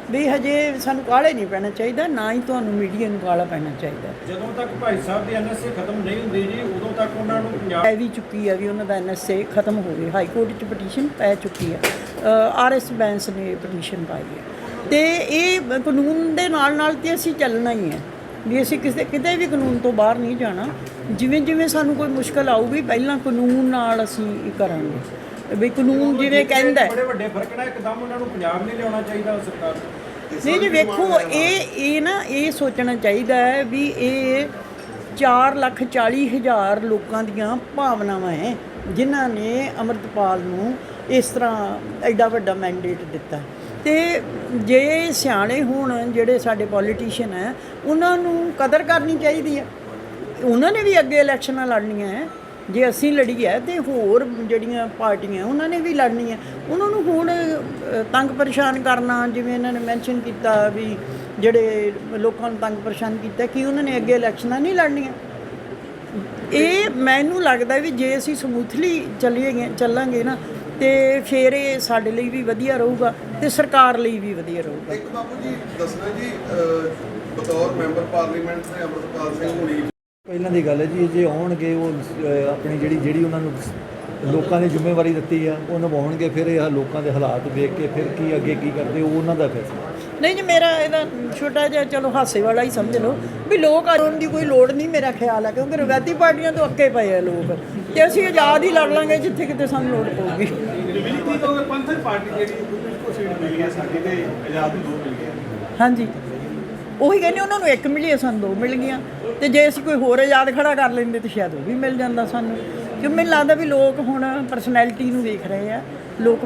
ਵੀ ਹਜੇ ਸਾਨੂੰ ਕਾਹਲੇ ਨਹੀਂ ਪੈਣਾ ਚਾਹੀਦਾ ਨਾ ਹੀ ਤੁਹਾਨੂੰ ਮੀਡੀਆ ਨੂੰ ਕਾਹਲਾ ਪੈਣਾ ਚਾਹੀਦਾ। ਜਦੋਂ ਤੱਕ ਭਾਈ ਸਾਹਿਬ ਦੀ ਐਨਐਸਏ ਖਤਮ ਨਹੀਂ ਹੁੰਦੀ ਜੀ ਉਦੋਂ ਤੱਕ ਉਹਨਾਂ ਨੂੰ ਪੰਜਾਬ ਪੈ ਵੀ ਚੁੱਕੀ ਆ ਵੀ ਉਹਨਾਂ ਦਾ ਐਨਐਸਏ ਖਤਮ ਹੋਵੇ ਹਾਈ ਕੋਰਟ 'ਚ ਪਟੀਸ਼ਨ ਪੈ ਚੁੱਕੀ ਆ। ਆਰਐਸ ਬੈਂਸ ਨੇ ਪਟੀਸ਼ਨ ਪਾਈ ਹੈ ਤੇ ਇਹ ਕਾਨੂੰਨ ਦੇ ਨਾਲ ਨਾਲ ਤੇ ਅਸੀਂ ਚੱਲਣਾ ਹੀ ਹੈ ਵੀ ਅਸੀਂ ਕਿਸੇ ਕਿਤੇ ਵੀ ਕਾਨੂੰਨ ਤੋਂ ਬਾਹਰ ਨਹੀਂ ਜਾਣਾ। ਜਿਵੇਂ ਜਿਵੇਂ ਸਾਨੂੰ ਕੋਈ ਮੁਸ਼ਕਲ ਆਊਗੀ ਪਹਿਲਾਂ ਕਾਨੂੰਨ ਨਾਲ ਅਸੀਂ ਕਰਾਂਗੇ। ਵੀ ਕਾਨੂੰਨ ਜਿਵੇਂ ਕਹਿੰਦਾ ਹੈ। ਬੜੇ ਵੱਡੇ ਫ਼ਰਕ ਨਾਲ ਇੱਕਦਮ ਉਹਨਾਂ ਨੂੰ ਪੰਜਾਬ ਨਹੀਂ ਲਿਆਉਣਾ ਚਾਹੀਦਾ ਸਰਕਾਰ ਨੂੰ। ਨਹੀਂ ਜੀ ਵੇਖੋ, ਇਹ ਇਹ ਨਾ, ਇਹ ਸੋਚਣਾ ਚਾਹੀਦਾ ਹੈ ਵੀ ਇਹ 4 ਲੱਖ 40 ਹਜ਼ਾਰ ਲੋਕਾਂ ਦੀਆਂ ਭਾਵਨਾਵਾਂ ਹੈ, ਜਿਨ੍ਹਾਂ ਨੇ ਅਮਰਤਪਾਲ ਨੂੰ ਇਸ ਤਰ੍ਹਾਂ ਐਡਾ ਵੱਡਾ ਮੈਂਡੇਟ ਦਿੱਤਾ। ਤੇ ਜੇ ਸਿਆਣੇ ਹੋਣ, ਜਿਹੜੇ ਸਾਡੇ ਪੋਲੀਟੀਸ਼ੀਅਨ ਹੈ, ਉਹਨਾਂ ਨੂੰ ਕਦਰ ਕਰਨੀ ਚਾਹੀਦੀ ਹੈ। ਉਹਨਾਂ ਨੇ ਵੀ ਅੱਗੇ ਇਲੈਕਸ਼ਨਾਂ ਲੜਨੀਆਂ ਹੈ। ਜੇ ਅਸੀਂ ਲੜੀ ਹੈ ਤੇ ਹੋਰ ਜਿਹੜੀਆਂ ਪਾਰਟੀਆਂ ਉਹਨਾਂ ਨੇ ਵੀ ਲੜਨੀ ਹੈ ਉਹਨਾਂ ਨੂੰ ਹੁਣ ਤੰਗ ਪਰੇਸ਼ਾਨ ਕਰਨਾ, ਜਿਵੇਂ ਇਹਨਾਂ ਨੇ ਮੈਂਸ਼ਨ ਕੀਤਾ ਵੀ ਜਿਹੜੇ ਲੋਕਾਂ ਨੂੰ ਤੰਗ ਪਰੇਸ਼ਾਨ ਕੀਤਾ ਕਿ ਉਹਨਾਂ ਨੇ ਅੱਗੇ ਇਲੈਕਸ਼ਨਾਂ ਨਹੀਂ ਲੜਨੀਆਂ। ਇਹ ਮੈਨੂੰ ਲੱਗਦਾ ਵੀ ਜੇ ਅਸੀਂ ਸਮੂਥਲੀ ਚੱਲੀਏ ਚੱਲਾਂਗੇ ਨਾ, ਤੇ ਫਿਰ ਇਹ ਸਾਡੇ ਲਈ ਵੀ ਵਧੀਆ ਰਹੂਗਾ ਤੇ ਸਰਕਾਰ ਲਈ ਵੀ ਵਧੀਆ ਰਹੂਗਾ। ਇੱਕ ਬਾਪੂ ਜੀ ਦੱਸਣਾ ਜੀ ਬਤੌਰ ਮੈਂਬਰ ਪਾਰਲੀਮੈਂਟ ਨੇ ਅਮਰਪਾਲ ਸਿੰਘ ਹੁਣੀ ਪਹਿਲਾਂ ਦੀ ਗੱਲ ਹੈ ਜੀ ਜੇ ਆਉਣਗੇ ਉਹ ਅਹ, ਆਪਣੀ ਜਿਹੜੀ ਜਿਹੜੀ ਉਹਨਾਂ ਨੂੰ ਲੋਕਾਂ ਨੇ ਜ਼ਿੰਮੇਵਾਰੀ ਦਿੱਤੀ ਆ ਉਹ ਨਿਭਾਉਣਗੇ ਫਿਰ ਇਹ ਲੋਕਾਂ ਦੇ ਹਾਲਾਤ ਵੇਖ ਕੇ ਫਿਰ ਕੀ ਅੱਗੇ ਕੀ ਕਰਦੇ ਉਹ ਉਹਨਾਂ ਦਾ ਫੈਸਲਾ। ਨਹੀਂ ਜੀ ਮੇਰਾ ਇਹਦਾ ਛੋਟਾ ਜਿਹਾ ਚਲੋ ਹਾਸੇ ਵਾਲਾ ਹੀ ਸਮਝ ਲਓ ਵੀ ਲੋਕ ਆਉਣ ਦੀ ਕੋਈ ਲੋੜ ਨਹੀਂ ਮੇਰਾ ਖਿਆਲ ਹੈ ਕਿਉਂਕਿ ਰਵਾਇਤੀ ਪਾਰਟੀਆਂ ਤੋਂ ਅੱਕੇ ਪਏ ਆ ਲੋਕ। ਤੇ ਅਸੀਂ ਆਜ਼ਾਦ ਹੀ ਲੜ ਲਾਂਗੇ ਜਿੱਥੇ ਕਿਤੇ ਸਾਨੂੰ ਲੋੜ ਪਊਗੀ। ਬਿਜਲੀ ਕੀ ਕਹੋਗੇ ਪੰਥਕ ਪਾਰਟੀ ਜਿਹੜੀ ਕੁਝ ਸੀਟ ਮਿਲੀ ਹੈ ਸਾਡੀ ਤੇ ਆਜ਼ਾਦ ਨੂੰ ਦੋ ਮਿਲ ਗਏ। ਹਾਂਜੀ। ਉਹੀ ਕਹਿੰਦੇ ਉਹਨਾਂ ਨੂੰ ਇੱਕ ਮਿਲੀ ਸਾਨੂੰ ਦੋ ਮਿਲ ਗਈਆਂ ਤੇ ਜੇ ਅਸੀਂ ਕੋਈ ਹੋਰ ਆਜ਼ਾਦ ਖੜਾ ਕਰ ਲੈਂਦੇ ਤਾਂ ਸ਼ਾਇਦ ਉਹ ਵੀ ਮਿਲ ਜਾਂਦਾ ਸਾਨੂੰ। ਕਿਉਂ ਮੈਨੂੰ ਲੱਗਦਾ ਵੀ ਲੋਕ ਹੁਣ ਪਰਸਨੈਲਿਟੀ ਨੂੰ ਵੇਖ ਰਹੇ ਆ ਲੋਕ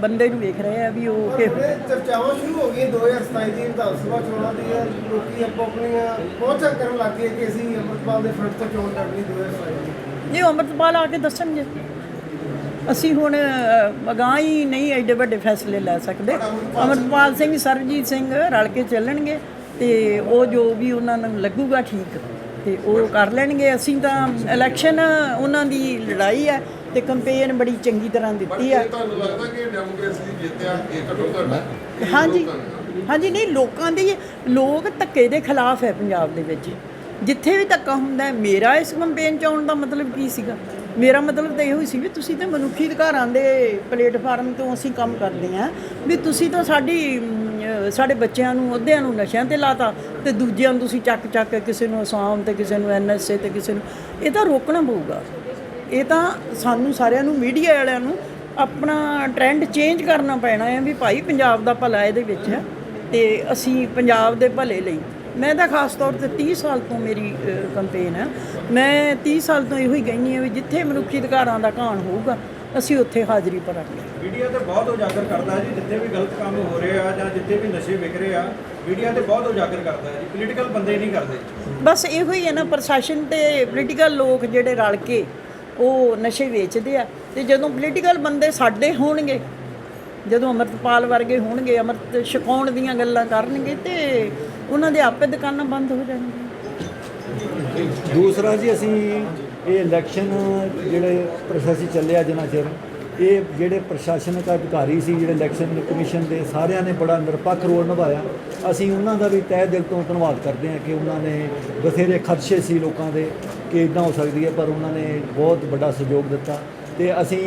ਬੰਦੇ ਨੂੰ ਵੇਖ ਰਹੇ ਆ ਵੀ ਉਹ ਕਿ ਚਰਚਾਵਾਂ ਸ਼ੁਰੂ ਹੋ ਗਈਆਂ 2027 ਦੀ ਵਿਧਾਨ ਸਭਾ ਚੋਣਾਂ ਦੀਆਂ ਲੋਕੀ ਆਪੋ ਆਪਣੀਆਂ ਪਹੁੰਚਾਂ ਕਰਨ ਲੱਗ ਗਏ ਕਿ ਅਸੀਂ ਅੰਮ੍ਰਿਤਪਾਲ ਦੇ ਫਰੰਟ ਤੋਂ ਚੋਣ ਲੜਨੀ 2027 ਦੀ। ਅੰਮ੍ਰਿਤਪਾਲ ਆ ਕੇ ਦੱਸਣਗੇ। ਅਸੀਂ ਹੁਣ ਅਗਾਂਹ ਹੀ ਨਹੀਂ ਐਡੇ ਵੱਡੇ ਫੈਸਲੇ ਲੈ ਸਕਦੇ। ਅੰਮ੍ਰਿਤਪਾਲ ਸਿੰਘ ਸਰਬਜੀਤ ਸਿੰਘ ਰਲ ਕੇ ਚੱਲਣਗੇ। ਤੇ ਉਹ ਜੋ ਵੀ ਉਹਨਾਂ ਨੂੰ ਲੱਗੂਗਾ ਠੀਕ ਤੇ ਉਹ ਕਰ ਲੈਣਗੇ। ਅਸੀਂ ਤਾਂ ਇਲੈਕਸ਼ਨ ਉਹਨਾਂ ਦੀ ਲੜਾਈ ਹੈ ਤੇ ਕੰਪੇਨ ਬੜੀ ਚੰਗੀ ਤਰ੍ਹਾਂ ਦਿੱਤੀ ਹੈ। ਤੁਹਾਨੂੰ ਲੱਗਦਾ ਕਿ ਡੈਮੋਕ੍ਰੇਸੀ ਦੀ ਜਿੱਤ ਆ? ਇਹ ਘੱਟੋ ਘੱਟ ਇਹ ਹਾਂਜੀ। ਹਾਂਜੀ ਨਹੀਂ ਲੋਕਾਂ ਦੇ ਲੋਕ ਧੱਕੇ ਦੇ ਖਿਲਾਫ ਹੈ ਪੰਜਾਬ ਦੇ ਵਿੱਚ। ਜਿੱਥੇ ਵੀ ਧੱਕਾ ਹੁੰਦਾ ਮੇਰਾ ਇਸ ਕੰਪੇਨ ਚ ਆਉਣ ਦਾ ਮਤਲਬ ਕੀ ਸੀਗਾ? ਮੇਰਾ ਮਤਲਬ ਤਾਂ ਇਹੋ ਹੀ ਸੀ ਵੀ ਤੁਸੀਂ ਤਾਂ ਮਨੁੱਖੀ ਅਧਿਕਾਰਾਂ ਦੇ ਪਲੇਟਫਾਰਮ ਤੋਂ ਅਸੀਂ ਕੰਮ ਕਰਦੇ ਹਾਂ, ਵੀ ਤੁਸੀਂ ਤਾਂ ਸਾਡੀ ਸਾਡੇ ਬੱਚਿਆਂ ਨੂੰ, ਅਹੁਦਿਆਂ ਨੂੰ ਨਸ਼ਿਆਂ ਤੇ ਲਾਤਾ ਤੇ ਦੂਜਿਆਂ ਨੂੰ ਤੁਸੀਂ ਚੱਕ ਚੱਕ ਕੇ ਕਿਸੇ ਨੂੰ ਅਸਾਮ ਤੇ, ਕਿਸੇ ਨੂੰ ਐਨਐਸਏ ਤੇ, ਕਿਸੇ ਨੂੰ, ਇਹ ਤਾਂ ਰੋਕਣਾ ਪਊਗਾ। ਇਹ ਤਾਂ ਸਾਨੂੰ ਸਾਰਿਆਂ ਨੂੰ, ਮੀਡੀਆ ਵਾਲਿਆਂ ਨੂੰ ਆਪਣਾ ਟ੍ਰੈਂਡ ਚੇਂਜ ਕਰਨਾ ਪੈਣਾ ਹੈ ਵੀ ਭਾਈ ਪੰਜਾਬ ਦਾ ਭਲਾ ਇਹਦੇ ਵਿੱਚ ਹੈ ਤੇ ਅਸੀਂ ਪੰਜਾਬ ਦੇ ਭਲੇ ਲਈ ਮੈਂ ਤਾਂ ਖਾਸ ਤੌਰ ਤੇ 30 ਸਾਲ ਤੋਂ ਮੇਰੀ ਕੰਪੇਨ ਹੈ। ਮੈਂ 30 ਸਾਲ ਤੋਂ ਇਹੋ ਹੀ ਕਹਿੰਦੀ ਹਾਂ ਵੀ ਜਿੱਥੇ ਮਨੁੱਖੀ ਅਧਿਕਾਰਾਂ ਦਾ ਘਾਣ ਹੋਊਗਾ ਅਸੀਂ ਉੱਥੇ ਹਾਜ਼ਰੀ ਭਰਾਂਗੇ। ਮੀਡੀਆ ਤੇ ਬਹੁਤ ਉਜਾਗਰ ਕਰਦਾ ਹੈ ਜੀ ਜਿੱਥੇ ਵੀ ਗਲਤ ਕੰਮ ਹੋ ਰਹੇ ਆ ਜਾਂ ਜਿੱਥੇ ਵੀ ਨਸ਼ੇ ਵਿਕ ਰਹੇ ਆ ਮੀਡੀਆ ਤੇ ਬਹੁਤ ਉਜਾਗਰ ਕਰਦਾ ਹੈ ਜੀ। ਪੋਲੀਟੀਕਲ ਬੰਦੇ ਨਹੀਂ ਕਰਦੇ। ਬਸ ਇਹੋ ਹੀ ਹੈ ਨਾ ਪ੍ਰਸ਼ਾਸਨ ਤੇ ਪੋਲੀਟੀਕਲ ਲੋਕ ਜਿਹੜੇ ਰਲ ਕੇ ਉਹ ਨਸ਼ੇ ਵੇਚਦੇ ਆ ਤੇ ਜਦੋਂ ਪੋਲੀਟੀਕਲ ਬੰਦੇ ਸਾਡੇ ਹੋਣਗੇ ਜਦੋਂ ਅਮਰਤਪਾਲ ਵਰਗੇ ਹੋਣਗੇ ਅਮਰਤ ਛਕਾਉਣ ਦੀਆਂ ਗੱਲਾਂ ਕਰਨਗੇ ਤੇ ਉਹਨਾਂ ਦੇ ਆਪੇ ਦੁਕਾਨਾਂ ਬੰਦ ਹੋ ਜਾਣਗੀਆਂ। ਦੂਸਰਾ ਜੀ ਅਸੀਂ ਇਹ ਇਲੈਕਸ਼ਨ ਜਿਹੜੇ ਪ੍ਰੋਸੈਸ ਚੱਲਿਆ ਜਿੰਨਾ ਚਿਰ, ਇਹ ਜਿਹੜੇ ਪ੍ਰਸ਼ਾਸਨਿਕ ਅਧਿਕਾਰੀ ਸੀ, ਜਿਹੜੇ ਇਲੈਕਸ਼ਨ ਕਮਿਸ਼ਨ ਦੇ ਸਾਰਿਆਂ ਨੇ ਬੜਾ ਨਿਰਪੱਖ ਰੋਲ ਨਿਭਾਇਆ। ਅਸੀਂ ਉਹਨਾਂ ਦਾ ਵੀ ਤਹਿ ਦਿਲ ਤੋਂ ਧੰਨਵਾਦ ਕਰਦੇ ਹਾਂ ਕਿ ਉਹਨਾਂ ਨੇ ਬਥੇਰੇ ਖਦਸ਼ੇ ਸੀ ਲੋਕਾਂ ਦੇ ਕਿ ਇਦਾਂ ਹੋ ਸਕਦੀ ਹੈ, ਪਰ ਉਹਨਾਂ ਨੇ ਬਹੁਤ ਵੱਡਾ ਸਹਿਯੋਗ ਦਿੱਤਾ। ਤੇ ਅਸੀਂ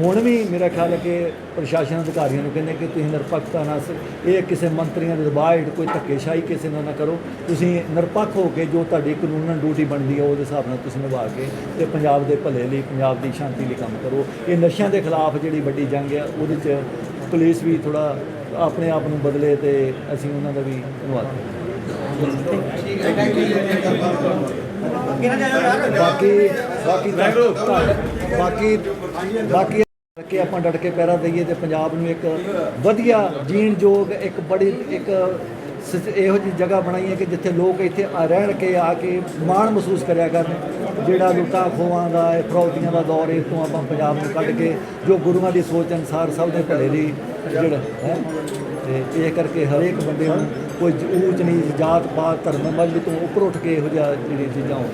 ਹੁਣ ਵੀ ਮੇਰਾ ਖਿਆਲ ਹੈ ਕਿ ਪ੍ਰਸ਼ਾਸਨ ਅਧਿਕਾਰੀਆਂ ਨੂੰ ਕਹਿੰਦੇ ਕਿ ਤੁਸੀਂ ਨਿਰਪੱਖਤਾ ਨਾਲ ਇਹ ਕਿਸੇ ਮੰਤਰੀਆਂ ਦੇ ਦਬਾਅ ਹੇਠ ਕੋਈ ਧੱਕੇਸ਼ਾਹੀ ਕਿਸੇ ਨਾਲ ਨਾ ਕਰੋ। ਤੁਸੀਂ ਨਿਰਪੱਖ ਹੋ ਕੇ ਜੋ ਤੁਹਾਡੀ ਕਾਨੂੰਨ ਡਿਊਟੀ ਬਣਦੀ ਹੈ, ਉਹਦੇ ਹਿਸਾਬ ਨਾਲ ਤੁਸੀਂ ਨਿਭਾ ਕੇ ਤੇ ਪੰਜਾਬ ਦੇ ਭਲੇ ਲਈ, ਪੰਜਾਬ ਦੀ ਸ਼ਾਂਤੀ ਲਈ ਕੰਮ ਕਰੋ। ਇਹ ਨਸ਼ਿਆਂ ਦੇ ਖਿਲਾਫ ਜਿਹੜੀ ਵੱਡੀ ਜੰਗ ਹੈ, ਉਹਦੇ 'ਚ ਪੁਲਿਸ ਵੀ ਥੋੜਾ ਆਪਣੇ ਆਪ ਨੂੰ ਬਦਲੇ ਤੇ ਅਸੀਂ ਉਹਨਾਂ ਦਾ ਵੀ ਧੰਨਵਾਦ ਬਾਕੀ ਬਾਕੀ ਬਾਕੀ ਬਾਕੀ ਕਿ ਆਪਾਂ ਡਟ ਕੇ ਪੈਰਾ ਦਈਏ ਤੇ ਪੰਜਾਬ ਨੂੰ ਇੱਕ ਵਧੀਆ ਜੀਣ ਯੋਗ ਇੱਕ ਬੜੀ, ਇੱਕ ਇਹੋ ਜਿਹੀ ਜਗ੍ਹਾ ਬਣਾਈ ਹੈ ਕਿ ਜਿੱਥੇ ਲੋਕ ਇੱਥੇ ਆ ਰਹਿਣ ਕੇ ਆ ਕੇ ਮਾਣ ਮਹਿਸੂਸ ਕਰਿਆ ਕਰਨ। ਜਿਹੜਾ ਲੁੱਟਾਂ ਖੋਹਾਂ ਦਾ, ਇਹ ਫਰੌਤੀਆਂ ਦਾ ਦੌਰ ਇਹ ਤੋਂ ਆਪਾਂ ਪੰਜਾਬ ਨੂੰ ਕੱਢ ਕੇ ਜੋ ਗੁਰੂਆਂ ਦੀ ਸੋਚ ਅਨੁਸਾਰ ਸਭ ਦੇ ਭਲੇ ਲਈ ਜਿਹੜਾ ਹੈ? ਤੇ ਇਹ ਕਰਕੇ ਹਰੇਕ ਬੰਦੇ ਨੂੰ ਕੋਈ ਊਚ ਨਹੀਂ ਜਾਤ ਪਾਤ, ਧਰਮ ਮਜ਼ਹਬ ਤੋਂ ਉੱਪਰ ਉੱਠ ਕੇ ਇਹੋ ਜਿਹਾ ਜਿਹੜੀ ਚੀਜ਼ਾਂ ਹੋਣ।